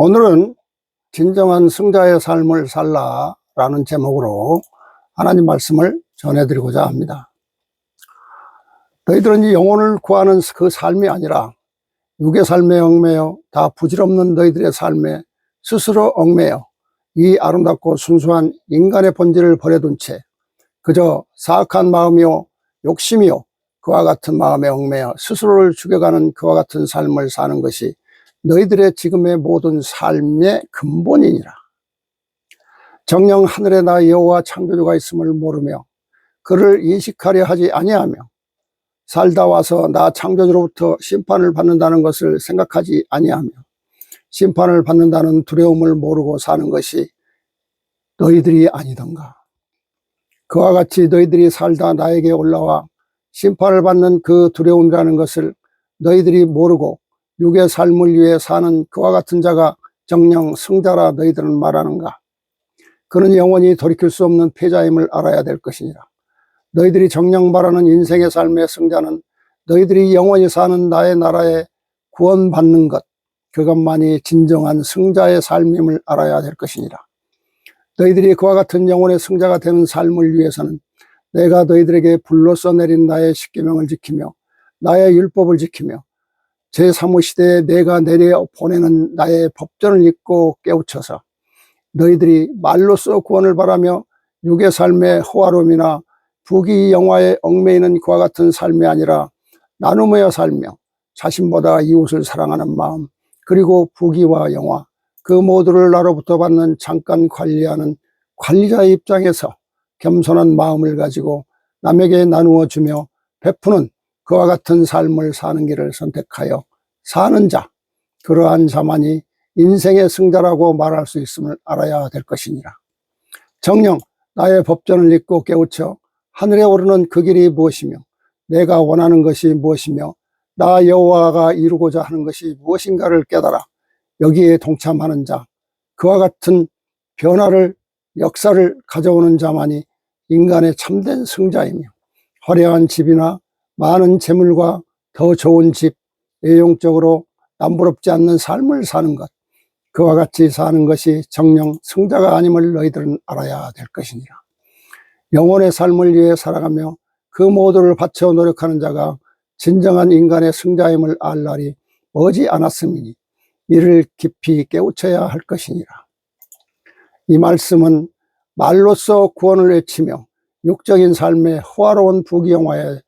오늘은 진정한 승자의 삶을 살라 라는 제목으로 하나님 말씀을 전해드리고자 합니다. 너희들은 이 영혼을 구하는 그 삶이 아니라 육의 삶에 얽매여 다 부질없는 너희들의 삶에 스스로 얽매여 이 아름답고 순수한 인간의 본질을 버려둔 채 그저 사악한 마음이요 욕심이요 그와 같은 마음에 얽매여 스스로를 죽여가는 그와 같은 삶을 사는 것이 너희들의 지금의 모든 삶의 근본이니라. 정령 하늘에 나 여호와 창조주가 있음을 모르며 그를 인식하려 하지 아니하며 살다 와서 나 창조주로부터 심판을 받는다는 것을 생각하지 아니하며 심판을 받는다는 두려움을 모르고 사는 것이 너희들이 아니던가. 그와 같이 너희들이 살다 나에게 올라와 심판을 받는 그 두려움이라는 것을 너희들이 모르고 육의 삶을 위해 사는 그와 같은 자가 정령 승자라 너희들은 말하는가? 그는 영원히 돌이킬 수 없는 패자임을 알아야 될 것이니라. 너희들이 정령 말하는 인생의 삶의 승자는 너희들이 영원히 사는 나의 나라에 구원받는 것, 그것만이 진정한 승자의 삶임을 알아야 될 것이니라. 너희들이 그와 같은 영혼의 승자가 되는 삶을 위해서는 내가 너희들에게 불로써 내린 나의 십계명을 지키며 나의 율법을 지키며 제3호 내가 내려 보내는 나의 법전을 읽고 깨우쳐서 너희들이 말로써 구원을 바라며 육의 삶의 호화로움이나 부귀 영화에 얽매이는 그와 같은 삶이 아니라 나누며 살며 자신보다 이웃을 사랑하는 마음 그리고 부귀와 영화 그 모두를 나로부터 받는 잠깐 관리하는 관리자의 입장에서 겸손한 마음을 가지고 남에게 나누어 주며 베푸는 그와 같은 삶을 사는 길을 선택하여 사는 자, 그러한 자만이 인생의 승자라고 말할 수 있음을 알아야 될 것이니라. 정령 나의 법전을 읽고 깨우쳐 하늘에 오르는 그 길이 무엇이며 내가 원하는 것이 무엇이며 나 여호와가 이루고자 하는 것이 무엇인가를 깨달아 여기에 동참하는 자, 그와 같은 변화를 역사를 가져오는 자만이 인간의 참된 승자이며 화려한 집이나 많은 재물과 더 좋은 집, 외용적으로 남부럽지 않는 삶을 사는 것, 그와 같이 사는 것이 정령 승자가 아님을 너희들은 알아야 될 것이니라. 영혼의 삶을 위해 살아가며 그 모두를 바쳐 노력하는 자가 진정한 인간의 승자임을 알 날이 머지 않았음이니 이를 깊이 깨우쳐야 할 것이니라. 이 말씀은 말로써 구원을 외치며 육적인 삶의 호화로운 부귀영화에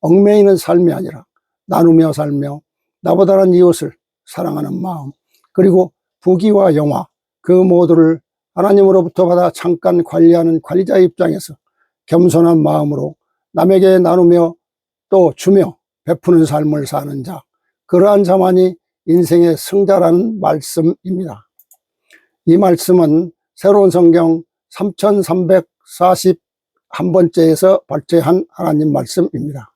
얽매이는 삶이 아니라 나누며 살며 나보다는 이웃을 사랑하는 마음 그리고 부귀와 영화 그 모두를 하나님으로부터 받아 잠깐 관리하는 관리자의 입장에서 겸손한 마음으로 남에게 나누며 또 주며 베푸는 삶을 사는 자 그러한 자만이 인생의 승자라는 말씀입니다. 이 말씀은 새로운 성경 3341번째에서 발제한 하나님 말씀입니다.